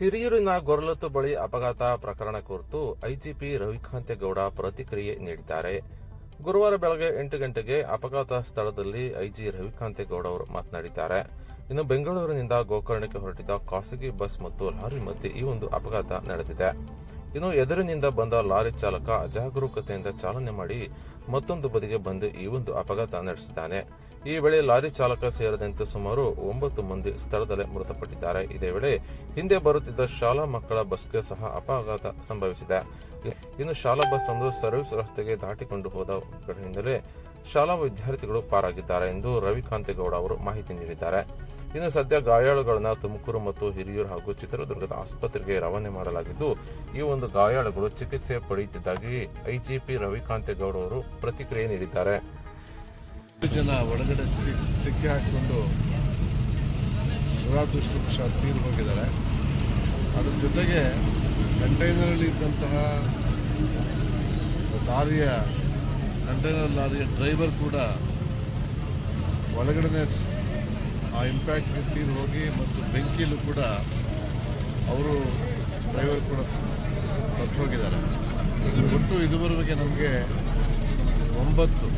ಹಿರಿಯೂರಿನ ಗೊರಲತ್ತು ಬಳಿ ಅಪಘಾತ ಪ್ರಕರಣ ಕುರಿತು ಐಜಿಪಿ ರವಿಕಾಂತೇಗೌಡ ಪ್ರತಿಕ್ರಿಯೆ ನೀಡಿದ್ದಾರೆ. ಗುರುವಾರ ಬೆಳಗ್ಗೆ ಎಂಟು ಗಂಟೆಗೆ ಅಪಘಾತ ಸ್ಥಳದಲ್ಲಿ ಐಜಿ ರವಿಕಾಂತೇಗೌಡ ಅವರು ಮಾತನಾಡಿದ್ದಾರೆ. ಇನ್ನು ಬೆಂಗಳೂರಿನಿಂದ ಗೋಕರ್ಣಕ್ಕೆ ಹೊರಟಿದ್ದ ಖಾಸಗಿ ಬಸ್ ಮತ್ತು ಲಾರಿ ಮಧ್ಯೆ ಈ ಒಂದು ಅಪಘಾತ ನಡೆದಿದೆ. ಇನ್ನು ಎದುರಿನಿಂದ ಬಂದ ಲಾರಿ ಚಾಲಕ ಅಜಾಗರೂಕತೆಯಿಂದ ಚಾಲನೆ ಮಾಡಿ ಮತ್ತೊಂದು ಬದಿಗೆ ಬಂದು ಈ ಒಂದು ಅಪಘಾತ ನಡೆಸಿದ್ದಾನೆ. ಈ ವೇಳೆ ಲಾರಿ ಚಾಲಕ ಸೇರಿದಂತೆ ಸುಮಾರು ಒಂಬತ್ತು ಮಂದಿ ಸ್ಥಳದಲ್ಲೇ ಮೃತಪಟ್ಟಿದ್ದಾರೆ. ಇದೇ ವೇಳೆ ಹಿಂದೆ ಬರುತ್ತಿದ್ದ ಶಾಲಾ ಮಕ್ಕಳ ಬಸ್ಗೆ ಸಹ ಅಪಘಾತ ಸಂಭವಿಸಿದೆ. ಇನ್ನು ಶಾಲಾ ಬಸ್ ಒಂದು ಸರ್ವಿಸ್ ರಸ್ತೆಗೆ ದಾಟಿಕೊಂಡು ಹೋದ ಘಟನೆಯಿಂದಲೇ ಶಾಲಾ ವಿದ್ಯಾರ್ಥಿಗಳು ಪಾರಾಗಿದ್ದಾರೆ ಎಂದು ರವಿಕಾಂತೇಗೌಡ ಅವರು ಮಾಹಿತಿ ನೀಡಿದ್ದಾರೆ. ಇನ್ನು ಸದ್ಯ ಗಾಯಾಳುಗಳನ್ನು ತುಮಕೂರು ಮತ್ತು ಹಿರಿಯೂರು ಹಾಗೂ ಚಿತ್ರದುರ್ಗದ ಆಸ್ಪತ್ರೆಗೆ ರವಾನೆ ಮಾಡಲಾಗಿದ್ದು, ಈ ಒಂದು ಗಾಯಾಳುಗಳು ಚಿಕಿತ್ಸೆ ಪಡೆಯುತ್ತಿದ್ದಾಗಿ ಐಜಿಪಿ ರವಿಕಾಂತೇಗೌಡ ಅವರು ಪ್ರತಿಕ್ರಿಯೆ ನೀಡಿದ್ದಾರೆ. ಜನ ಒಳಗಡೆ ಸಿಕ್ ಸಿಕ್ಕಿ ಹಾಕಿಕೊಂಡು ದುರಾದೃಷ್ಟವಶಾತ್ ಹೋಗಿದ್ದಾರೆ. ಅದ್ರ ಜೊತೆಗೆ ಕಂಟೈನರಲ್ಲಿ ಇದ್ದಂತಹ ಲಾರಿಯ ಕಂಟೈನರ್ ಲಾರಿಯ ಡ್ರೈವರ್ ಕೂಡ ಒಳಗಡೆ ಆ ಇಂಪ್ಯಾಕ್ಟ್ ತೀರು ಹೋಗಿ ಮತ್ತು ಬೆಂಕಿಯಲ್ಲೂ ಕೂಡ ಅವರು ಡ್ರೈವರ್ ಕೂಡ ಸತ್ತು ಹೋಗಿದ್ದಾರೆ ಒಟ್ಟು ಇದುವರೆಗೆ ನಮಗೆ ಒಂಬತ್ತು,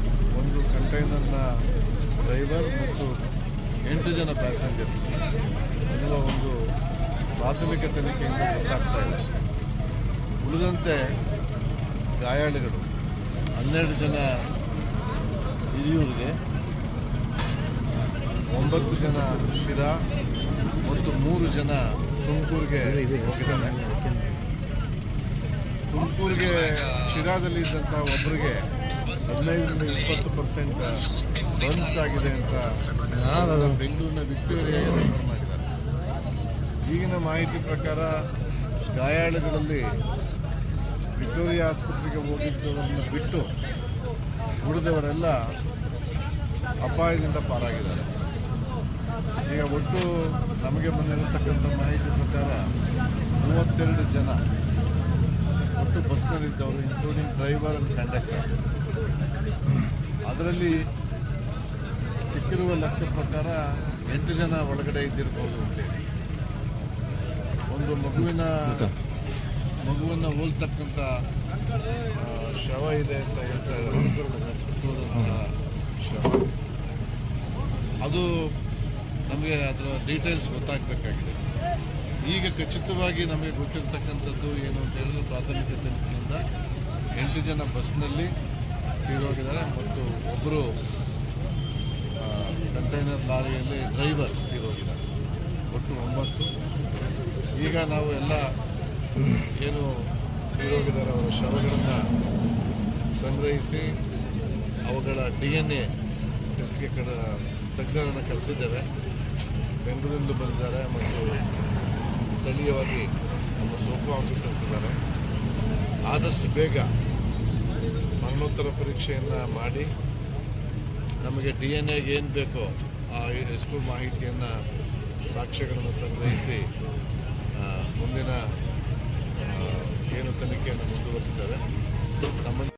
ಒಂದು ಕಂಟೈನರ್ನ ಡ್ರೈವರ್ ಮತ್ತು ಎಂಟು ಜನ ಪ್ಯಾಸೆಂಜರ್ಸ್ ಎನ್ನುವ ಒಂದು ಪ್ರಾಥಮಿಕ ತನಿಖೆಯಿಂದ ಗೊತ್ತಾಗ್ತಾ ಇದೆ. ಉಳಿದಂತೆ ಗಾಯಾಳುಗಳು ಹನ್ನೆರಡು ಜನ ಹಿರಿಯೂರಿಗೆ ಒಂಬತ್ತು ಜನ ಶಿರಾ ಮತ್ತು ಮೂರು ಜನ ತುಮಕೂರಿಗೆ ಹೋಗಿದ್ದಾರೆ. ತುಮಕೂರಿಗೆ ಶಿರಾದಲ್ಲಿ ಇದ್ದಂಥ ಒಬ್ಬರಿಗೆ ಹದಿನೈದರಿಂದ ಇಪ್ಪತ್ತು ಪರ್ಸೆಂಟ್ ಬನ್ಸ್ ಆಗಿದೆ ಅಂತ ಬೆಂಗಳೂರಿನ ವಿಕ್ಟೋರಿಯಾಗೆ ರೆಫರ್ ಮಾಡಿದ್ದಾರೆ. ಈಗಿನ ಮಾಹಿತಿ ಪ್ರಕಾರ ಗಾಯಾಳುಗಳಲ್ಲಿ ವಿಕ್ಟೋರಿಯಾ ಆಸ್ಪತ್ರೆಗೆ ಹೋಗಿದ್ದವರನ್ನು ಬಿಟ್ಟು ಉಳಿದವರೆಲ್ಲ ಅಪಾಯದಿಂದ ಪಾರಾಗಿದ್ದಾರೆ. ಈಗ ಒಟ್ಟು ನಮಗೆ ಬಂದಿರತಕ್ಕಂಥ ಮಾಹಿತಿ ಪ್ರಕಾರ ಮೂವತ್ತೆರಡು ಜನ ಒಟ್ಟು ಬಸ್ನಲ್ಲಿದ್ದವರು ಇನ್ಕ್ಲೂಡಿಂಗ್ ಡ್ರೈವರ್ ಅಂಡ್ ಕಂಡಕ್ಟರ್ ಅದರಲ್ಲಿ ಸಿಕ್ಕಿರುವ ಲೆಕ್ಕ ಪ್ರಕಾರ ಎಂಟು ಜನ ಒಳಗಡೆ ಇದ್ದಿರ್ಬೋದು ಅಂತೇಳಿ. ಒಂದು ಮಗುವಿನ ಮಗುವನ್ನು ಹೋಲ್ತಕ್ಕಂಥ ಆ, ಶವ ಇದೆ ಅಂತ ಹೇಳ್ತಾ ಇದ್ದಾರೆ. ಶವ. ಅದು ನಮಗೆ ಅದರ ಡೀಟೇಲ್ಸ್ ಗೊತ್ತಾಗಬೇಕಾಗಿದೆ. ಈಗ ಖಚಿತವಾಗಿ ನಮಗೆ ಗೊತ್ತಿರ್ತಕ್ಕಂಥದ್ದು ಏನು ಅಂತ ಹೇಳಿದ್ರೆ ಪ್ರಾಥಮಿಕ ತನಿಖೆಯಿಂದ ಎಂಟು ಜನ ಬಸ್ನಲ್ಲಿ ತೀರೋಗಿದ್ದಾರೆ. ಮತ್ತು ಒಬ್ಬರು ಕಂಟೈನರ್ ಲಾರಿಯಲ್ಲಿ ಡ್ರೈವರ್ ತೀರೋಗಿದ್ದಾರೆ. ಒಟ್ಟು ಒಂಬತ್ತು. ಈಗ ನಾವು ಎಲ್ಲ ಏನು ತೀರೋಗಿದ್ದಾರೆ ಅವರ ಶವಗಳನ್ನು ಸಂಗ್ರಹಿಸಿ ಅವುಗಳ ಡಿ ಎನ್ ಎ ಟೆಸ್ಟ್ಗೆ ಕಡ ತಜ್ಞರನ್ನು ಕಲಿಸಿದ್ದೇವೆ ಬೆಂಗಳೂರಿಂದ ಬಂದಿದ್ದಾರೆ ಮತ್ತು ಸ್ಥಳೀಯವಾಗಿ ನಮ್ಮ ಸೋಪು ಆಫೀಸರ್ಸ್ ಇದ್ದಾರೆ. ಆದಷ್ಟು ಬೇಗ ಮರಣೋತ್ತರ ಪರೀಕ್ಷೆಯನ್ನು ಮಾಡಿ ನಮಗೆ ಡಿ ಎನ್ ಎಗೆ ಏನು ಬೇಕೋ ಆ ಎಷ್ಟು ಮಾಹಿತಿಯನ್ನು ಸಾಕ್ಷ್ಯಗಳನ್ನು ಸಂಗ್ರಹಿಸಿ ಮುಂದಿನ ತನಿಖೆಯನ್ನು ಮುಂದುವರಿಸ್ತೇವೆ ಸಂಬಂಧ